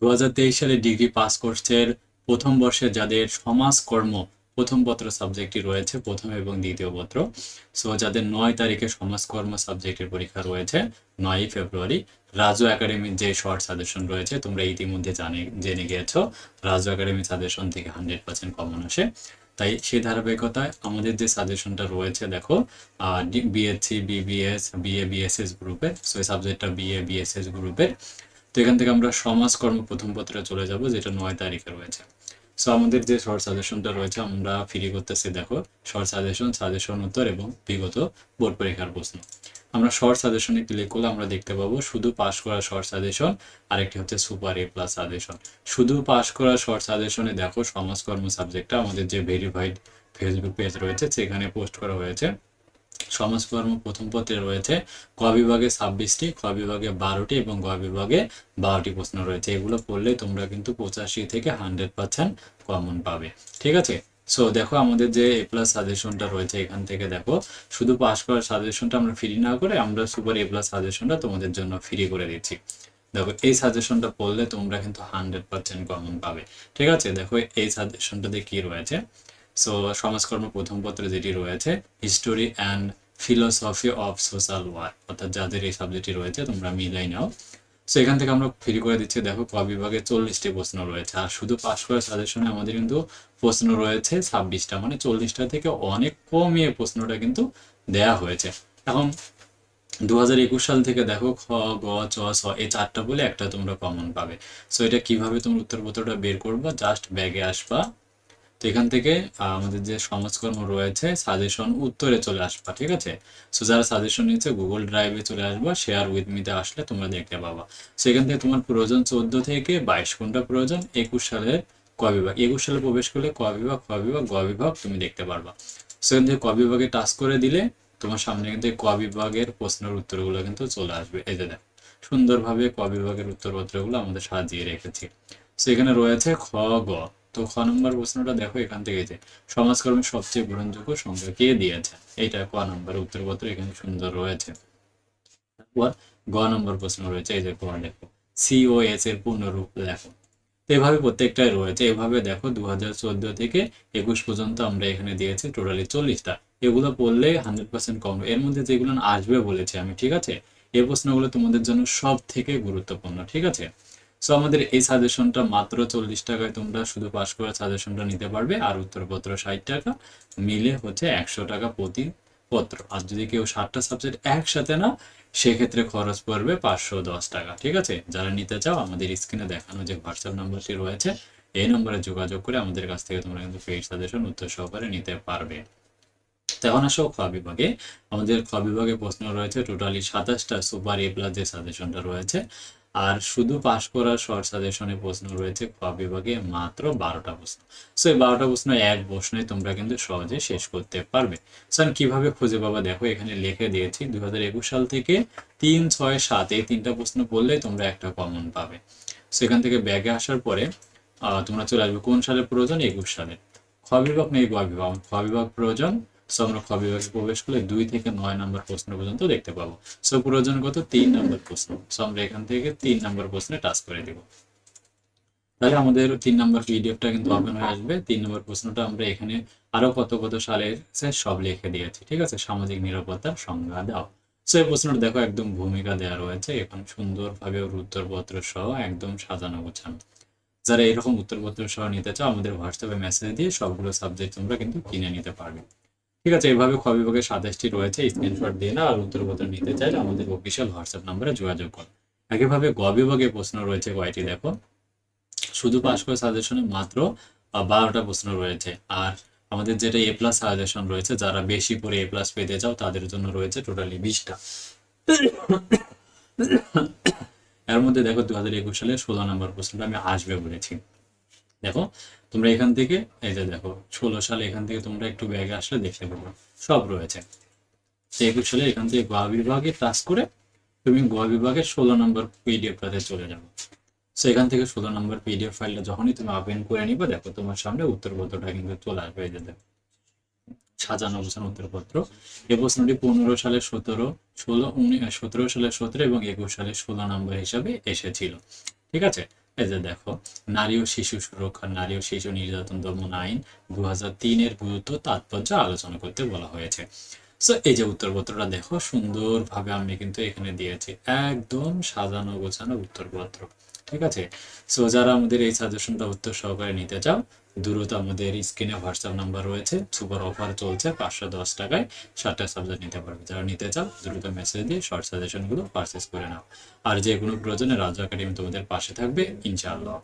দু হাজার তেইশ সালে ডিগ্রি পাস কোর্সের প্রথম বর্ষে যাদের সমাজকর্ম প্রথম পত্র সাবজেক্টটি রয়েছে, প্রথম এবং দ্বিতীয় পত্র। সো যাদের নয় তারিখে সমাজকর্ম সাবজেক্টের পরীক্ষা রয়েছে, নয়ই ফেব্রুয়ারি। রাজু একাডেমির যে শর্ট সাজেশন রয়েছে, তোমরা ইতিমধ্যে জানে, জেনে গিয়েছো রাজু একাডেমি সাজেশন থেকে হান্ড্রেড পার্সেন্ট কমন আসে। তাই সেই ধারাবাহিকতায় আমাদের যে সাজেশনটা রয়েছে, দেখো বিএসসি বিবিএস বিএ বিএসএস গ্রুপের সো সাবজেক্টটা বিএ বিএসএস গ্রুপের তো এখান থেকে আমরা সমাজকর্ম প্রথম পত্রে চলে যাব, যেটা নয় তারিখে রয়েছে। সো আমাদের যে শর্ট সাজেশনটা রয়েছে, আমরা ফ্রি করতেছি, দেখো শর্ট সাজেশন সাজেশন উত্তর এবং বিগত বোর্ড পরীক্ষার প্রশ্ন। আমরা শর্ট সাজেশনে ক্লিক করলে আমরা দেখতে পাবো, শুধু পাশ করা শর্ট সাজেশন আরেকটি হচ্ছে সুপার এ প্লাস সাজেশন শুধু পাশ করা শর্ট সাজেশনে দেখো সমাজকর্ম সাবজেক্টটা আমাদের যে ভেরিফাইড ফেসবুক পেজ রয়েছে, সেখানে পোস্ট করা হয়েছে। সমাজকর্ম প্রথম পত্রে রয়েছে। ক বিভাগে ছাব্বিশটি, খ বিভাগে বারোটি এবং গ বিভাগে বারোটি প্রশ্ন রয়েছে। এগুলো পড়লে তোমরা কিন্তু পঁচাশি থেকে হান্ড্রেড পার্সেন্ট কমন পাবে। ঠিক আছে? সো দেখো আমাদের যে এ প্লাস সাজেশনটা রয়েছে এখান থেকে দেখো। শুধু পাস করার সাজেশনটা আমরা ফ্রি না করে আমরা সুপার এ প্লাস সাজেশনটা তোমাদের জন্য ফ্রি করে দিচ্ছি। দেখো, এই সাজেশনটা পড়লে তোমরা কিন্তু হান্ড্রেড পার্সেন্ট কমন পাবে। ঠিক আছে? দেখো, এই সাজেশনটাতে কি রয়েছে? সো সমাজকর্ম প্রথম পত্রে যেটি রয়েছে history and philosophy of social work অর্থাৎ যাদের এই সাবজেক্টটি রয়েছে, তোমরা মিলাই নাও। সো এখান থেকে আমরা ফ্রি করে দিচ্ছি, দেখো, ক বিভাগে চল্লিশটি প্রশ্ন রয়েছে। আর শুধু পাস করার সাজেশনে আমাদের কিন্তু প্রশ্ন রয়েছে ছাব্বিশটা। মানে চল্লিশটা থেকে অনেক কমিয়ে প্রশ্নটা কিন্তু দেয়া হয়েছে। এখন দু হাজার একুশ সাল থেকে দেখো, খ, গ, চ ছ এই চারটা বলে একটা তোমরা কমন পাবে। সো এটা কীভাবে তোমরা উত্তরপত্রটা বের করবা? জাস্ট ব্যাগে আসবা। তো এখান থেকে আমাদের যে সমাজকর্ম রয়েছে সাজেশন উত্তরে চলে আসবা, ঠিক আছে? সো যারা সাজেশন নিচ্ছে গুগল ড্রাইভে চলে আসবা শেয়ার উইথ মিতে আসলে তোমরা দেখতে পাবা। সেখান থেকে তোমার প্রয়োজন চোদ্দ থেকে বাইশ কোনটা প্রয়োজন, একুশ সালের ক বিভাগ। একুশ সালে প্রবেশ করলে ক বিভাগ ক বিভাগ, গ বিভাগ তুমি দেখতে পারবা। সেখান থেকে ক বিভাগে টাচ করে দিলে তোমার সামনে কিন্তু ক বিভাগের প্রশ্নের উত্তরগুলো কিন্তু চলে আসবে। এই যে সুন্দরভাবে ক বিভাগের উত্তরপত্রগুলো আমাদের সাজিয়ে রেখেছি। সেখানে রয়েছে খ, গ। তো খ নম্বর প্রশ্নটা দেখো এখান থেকে যে সমাজকর্মের সবচেয়ে গ্রহণযোগ্য সংখ্যা কে দিয়েছে? এইটা ক নম্বর, উত্তরপত্র এখানে সুন্দর রয়েছে। তারপর গ নম্বর প্রশ্ন রয়েছে, এই যে ক দেখো সিওএস এর পূর্ণরূপ দেখো। তো এভাবে প্রত্যেকটাই রয়েছে। এভাবে দেখো দু হাজার চোদ্দ থেকে একুশ পর্যন্ত আমরা এখানে দিয়েছি, টোটালি চল্লিশটা। এগুলো পড়লে হান্ড্রেড পার্সেন্ট কম। এর মধ্যে যেগুলো আসবে বলেছি আমি, ঠিক আছে? এই প্রশ্নগুলো তোমাদের জন্য সব থেকে গুরুত্বপূর্ণ, ঠিক আছে? সো আমাদের এই সাজেশনটা মাত্র চল্লিশ টাকায় তোমরা শুধু পাস করার সাজেশনটা নিতে পারবে, আর উত্তরপত্র ষাট টাকা মিলে হচ্ছে একশো টাকা প্রতি পত্র। আর যদি কেউ ষাটটা সাবজেক্ট একসাথে না সেক্ষেত্রে খরচ পড়বে পাঁচশো দশ টাকা, ঠিক আছে? যারা নিতে চাও, আমাদের স্ক্রিনে দেখানো যে হোয়াটসঅ্যাপ নাম্বারটি রয়েছে, এই নম্বরে যোগাযোগ করে আমাদের কাছ থেকে তোমরা কিন্তু পেইড সাজেশন উত্তর সহকারে নিতে পারবে। এখন আসো খ বিভাগে। আমাদের খ বিভাগে প্রশ্ন রয়েছে, টোটালি সাতাশটা সুপার এ প্লাস যে সাজেশনটা রয়েছে আর শুধু পাশ করার শর্ট সাজেশনে প্রশ্ন রয়েছে, ক বিভাগে মাত্র বারোটা প্রশ্ন। সো এই বারোটা প্রশ্ন এক প্রশ্নে তোমরা কিন্তু সহজে শেষ করতে পারবে। সো আমি কীভাবে খুঁজে পাবা? দেখো, এখানে লিখে দিয়েছি দুই হাজার একুশ সাল থেকে তিন, ছয়, সাত এই তিনটা প্রশ্ন পড়লেই তোমরা একটা কমন পাবে। সো এখান থেকে ব্যাগে আসার পরে তোমরা চলে আসবে কোন সালে প্রয়োজন? একুশ সালে খ বিভাগ নেই, গ বিভাগ। খ বিভাগ প্রয়োজন সো আমরা প্রবেশ করলে দুই থেকে নয় নম্বর প্রশ্ন পর্যন্ত দেখতে পাবো। সো প্রয়োজন কত? তিন নম্বর প্রশ্ন। সো আমরা এখান থেকে তিন নম্বর প্রশ্নে টাচ করে দিব। তাহলে আমাদের তিন নম্বর পিডিএফটা কিন্তু ওপেন হয়ে আসবে। তিন নম্বর প্রশ্নটা আমরা এখানে আরও কত কত সালের সব লিখে দিয়েছি। ঠিক আছে? সামাজিক নিরাপত্তার সংজ্ঞা দাও। সো এই প্রশ্নটা দেখো, একদম ভূমিকা দেওয়া রয়েছে। এখন সুন্দরভাবে উত্তরপত্র সহ একদম সাজানো গোছানো। যারা এরকম উত্তরপত্র সহ নিতে চাও, আমাদের হোয়াটসঅ্যাপে মেসেজ দিয়ে সবগুলো সাবজেক্ট তোমরা কিন্তু কিনে নিতে পারবে। ঠিক আছে এভাবে খ বিভাগের সাতাশটি রয়েছে স্ক্রিনশট দিয়ে না আর উত্তরপত্র নিতে চাইলে আমাদের অফিসিয়াল হোয়াটসঅ্যাপ নাম্বারে যোগাযোগ করো। একইভাবে গ বিভাগে প্রশ্ন রয়েছে কয়টি, দেখো? শুধু পাস করে সাজেশনে মাত্র বারোটা প্রশ্ন রয়েছে। আর আমাদের যেটা এ প্লাস সাজেশন রয়েছে, যারা বেশি করে এ প্লাস পেতে চাও, তাদের জন্য রয়েছে টোটালি বিশটা। এর মধ্যে দেখো দু হাজার একুশ সালে ষোলো নম্বর প্রশ্নটা আমি আসবে বলেছি। দেখো, তোমরা এখান থেকে, এই যে দেখো, ষোলো সালে এখান থেকে তোমরা একটু ব্যাগে আসলে দেখতে পাবো সব রয়েছে। একুশ সালে এখান থেকে গোয়া বিভাগে টাচ করে তুমি গোয়া বিভাগের ষোলো নম্বর পিডিএফটাতে চলে যাব। সো এখান থেকে ষোলো নম্বর পিডিএফ ফাইলটা যখনই তুমি ওপেন করে নিবে, দেখো তোমার সামনে উত্তরপত্রটা কিন্তু চলে আসবে, এই যে দেখো। সাজানো গোছানো উত্তরপত্র। এই প্রশ্নটি পনেরো সালে সতেরো, ষোলো উনিশ সতেরো সালে সতেরো এবং একুশ সালে ষোলো নম্বর হিসাবে এসেছিল। ঠিক আছে? যে দেখো, নারী ও শিশু সুরক্ষা, নারী ও শিশু নির্যাতন দমন আইন দু তিনের গুরুত্ব, তাৎপর্য আলোচনা করতে বলা হয়েছে। সো এই যে উত্তরপত্রটা দেখো, সুন্দরভাবে আমি কিন্তু এখানে দিয়েছি। একদম সাজানো গোছানো উত্তরপত্র। ঠিক আছে? সো যারা আমাদের এই সাজেশনটা উত্তর সহকারে নিতে চাও, দ্রুত আমাদের স্ক্রিনে হোয়াটসঅ্যাপ নাম্বার রয়েছে সুপার অফার চলছে, পাঁচশো দশ টাকায় সাতটা সাবজেক্ট নিতে পারবে। যারা নিতে চাও, দ্রুত মেসেজ দিয়ে শর্ট সাজেশনগুলো পারচেস করে নাও। আর যে কোনো প্রয়োজনে রাজু একাডেমি তোমাদের পাশে থাকবে, ইনশাআল্লাহ।